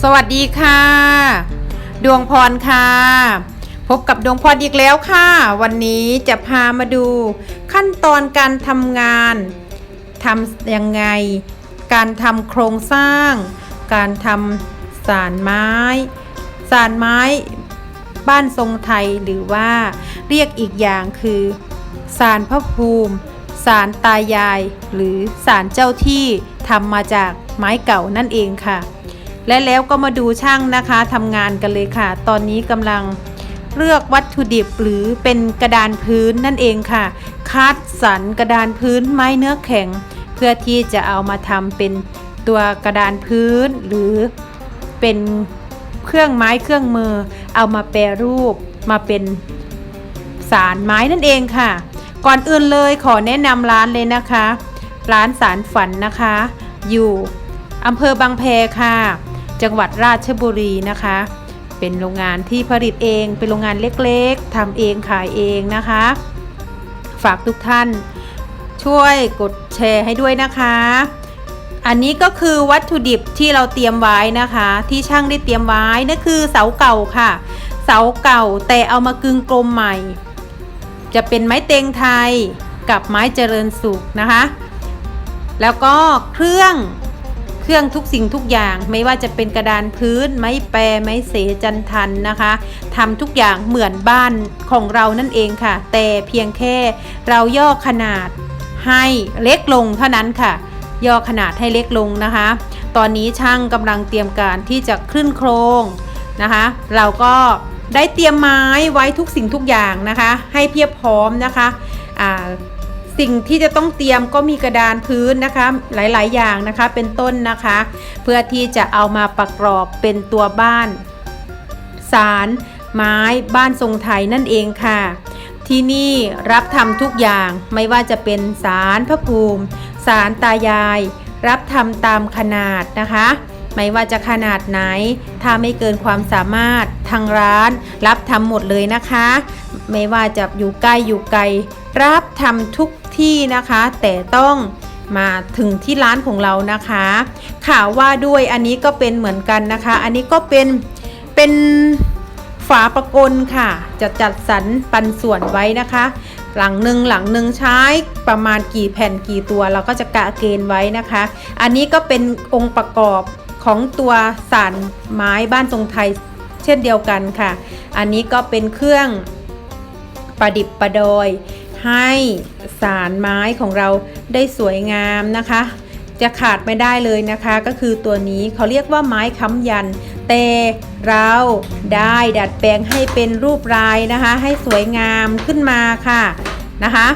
สวัสดีค่ะ ดวงพรค่ะ พบกับดวงพรอีกแล้วค่ะ วันนี้จะพามาดูขั้นตอนการทำงานทำยังไง การทำโครงสร้าง การทำสารไม้ สารไม้บ้านทรงไทยหรือว่าเรียกอีกอย่างคือสารพระภูมิสารตายาย หรือสารเจ้าที่ ทำมาจากไม้เก่านั่นเองค่ะ และแล้วก็มาดูช่างนะคะทำงานกันเลยค่ะ ตอนนี้กำลังเลือกวัตถุดิบหรือเป็นกระดานพื้นนั่นเองค่ะ คัดสรรกระดานพื้นไม้เนื้อแข็ง เพื่อที่จะเอามาทำเป็นตัวกระดานพื้น หรือเป็นเครื่องไม้เครื่องมือ เอามาแปรรูปมาเป็นสารไม้นั่นเองค่ะ ก่อนอื่นเลยขอแนะนำร้านเลยนะคะ ร้านสารฝันนะคะ อยู่อำเภอบางแพค่ะ จังหวัดราชบุรีนะคะ เป็นโรงงานที่ผลิตเองเป็นโรงงานเล็กๆทำเองขายเองนะคะ ฝากทุกท่านช่วยกดแชร์ให้ด้วยนะคะ อันนี้ก็คือวัตถุดิบที่เราเตรียมไว้นะคะ ที่ช่างได้เตรียมไว้นั่นคือเสาเก่าค่ะ เสาเก่าแต่เอามากึงกลมใหม่ จะเป็นไม้เตงไทยกับไม้เจริญสุขนะคะ แล้วก็เครื่องเครื่องทุกสิ่งทุกอย่าง ไม่ว่าจะเป็นกระดานพื้น ไม้แปรไม้เสจันทันนะคะทำทุกอย่างเหมือนบ้านของเรานั่นเองค่ะ แต่เพียงแค่เราย่อขนาดให้เล็กลงเท่านั้นค่ะ ย่อขนาดให้เล็กลงนะคะ ตอนนี้ช่างกำลังเตรียมการที่จะขึ้นโครงนะคะ เราก็ได้เตรียมไม้ไว้ทุกสิ่งทุกอย่างนะคะ ให้เพียบพร้อมนะคะอ่า สิ่งที่จะต้องเตรียมก็มีกระดานพื้นนะคะ หลายๆ อย่างนะคะเป็นต้นนะคะ เพื่อที่จะเอามาประกอบเป็นตัวบ้านสารไม้บ้านทรงไทยนั่นเองค่ะ ที่นี่รับทำทุกอย่างไม่ว่าจะเป็นสารพระภูมิสารตายาย รับทำตามขนาดนะคะ ไม่ว่าจะขนาดไหน ถ้าไม่เกินความสามารถทางร้าน รับทำหมดเลยนะคะ ไม่ว่าจะอยู่ใกล้อยู่ไกล รับทำทุก ที่นะคะ แต่ต้องมาถึงที่ร้านของเรานะคะข่าวว่าด้วยอันนี้ก็เป็นเหมือนกันนะคะ อันนี้ก็เป็นเป็นฝาประกลค่ะ จะจัดสรรปันส่วนไว้นะคะ หลังหนึ่งหลังหนึ่งใช้ประมาณกี่แผ่นกี่ตัว เราก็จะกะเกณฑ์ไว้นะคะ อันนี้ก็เป็นองค์ประกอบของตัวสารไม้บ้านทรงไทยเช่นเดียวกันค่ะ อันนี้ก็เป็นเครื่องประดิบประดอย ให้สารไม้ของเราได้สวยงามนะคะ จะขาดไม่ได้เลยนะคะ ก็คือตัวนี้เขาเรียกว่าไม้ค้ำยัน แต่เราได้ดัดแปลงให้เป็นรูปลายนะคะ ให้สวยงามขึ้นมาค่ะนะคะ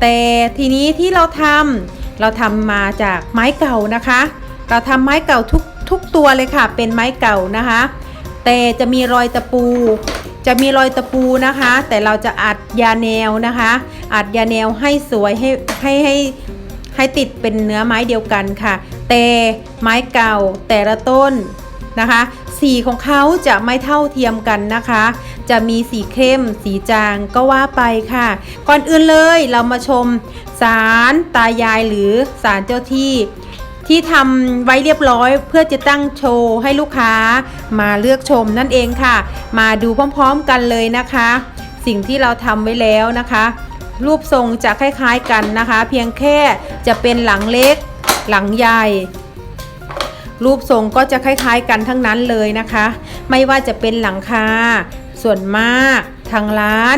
แต่ทีนี้ที่เราทำเราทำมาจากไม้เก่านะคะ เราทำไม้เก่าทุกทุกตัวเลยค่ะ เป็นไม้เก่านะคะ แต่จะมีรอยตะปู จะมีรอยตะปูนะคะ แต่เราจะอัดยาแนวนะคะ อัดยาแนวให้สวยให้ให้ให้ให้ติดเป็นเนื้อไม้เดียวกันค่ะ แต่ไม้เก่าแต่ละต้นนะคะ สีของเขาจะไม่เท่าเทียมกันนะคะ จะมีสีเข้ม สีจางก็ว่าไปค่ะ ก่อนอื่นเลยเรามาชมสารตายายหรือสารเจ้าที่ ที่ทำไว้เรียบร้อยเพื่อจะตั้งโชว์ให้ลูกค้ามาเลือกชมนั่นเองค่ะ มาดูพร้อมๆกันเลยนะคะ สิ่งที่เราทำไว้แล้วนะคะ รูปทรงจะคล้ายๆกันนะคะ เพียงแค่จะเป็นหลังเล็กหลังใหญ่รูปทรงก็จะคล้ายๆกันทั้งนั้นเลยนะคะ ไม่ว่าจะเป็นหลังคา ส่วนมากทางร้าน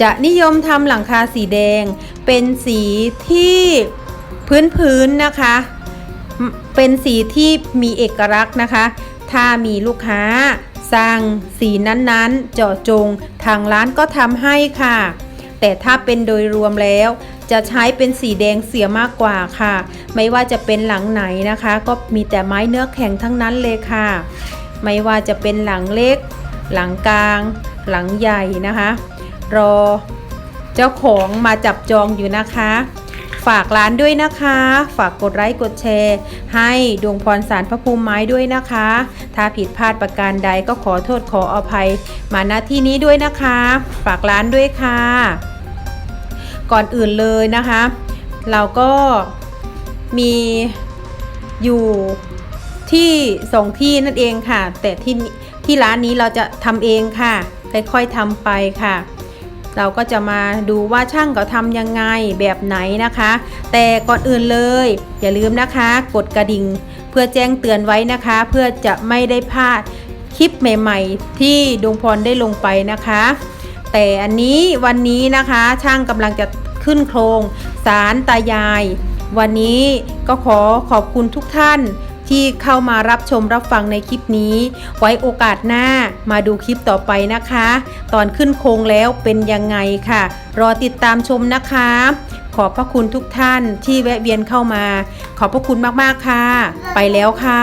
จะนิยมทำหลังคาสีแดง เป็นสีที่พื้นๆนะคะ เป็นสีที่มีเอกลักษณ์นะคะ ถ้ามีลูกค้าสั่งสีนั้นๆ เจาะจงทางร้านก็ทำให้ค่ะ แต่ถ้าเป็นโดยรวมแล้ว จะใช้เป็นสีแดงเสียมากกว่าค่ะ ไม่ว่าจะเป็นหลังไหนนะคะ ก็มีแต่ไม้เนื้อแข็งทั้งนั้นเลยค่ะ ไม่ว่าจะเป็นหลังเล็ก หลังกลาง หลังใหญ่นะคะ รอเจ้าของมาจับจองอยู่นะคะ ฝากร้านด้วยนะคะ ฝากกดไลค์กดแชร์ ให้ดวงพรสารพระภูมิไม้ด้วยนะคะ ถ้าผิดพลาดประการใดก็ขอโทษขออภัย มาณที่นี้ด้วยนะคะ ฝากร้านด้วยค่ะ ก่อนอื่นเลยนะคะ เราก็มีอยู่ที่สองที่นั่นเองค่ะ แต่ที่ที่ร้านนี้เราจะทำเองค่ะค่อยๆทำไปค่ะ เราก็จะมาดูว่าช่างเขาทำยังไงแบบไหนนะคะ แต่ก่อนอื่นเลย อย่าลืมนะคะ กดกระดิ่ง เพื่อแจ้งเตือนไว้นะคะ เพื่อจะไม่ได้พลาดคลิปใหม่ ๆ ที่ดวงพรได้ลงไปนะคะ แต่อันนี้วันนี้นะคะช่างกำลังจะขึ้นโครงสารตายาย วันนี้ก็ขอขอบคุณทุกท่าน ที่เข้ามารับชมรับฟังในคลิปนี้ ไว้โอกาสหน้ามาดูคลิปต่อไปนะคะ ตอนขึ้นโครงแล้วเป็นยังไงค่ะ รอติดตามชมนะคะ ขอบพระคุณทุกท่านที่แวะเวียนเข้ามา ขอบพระคุณมากๆค่ะ ไปแล้วค่ะ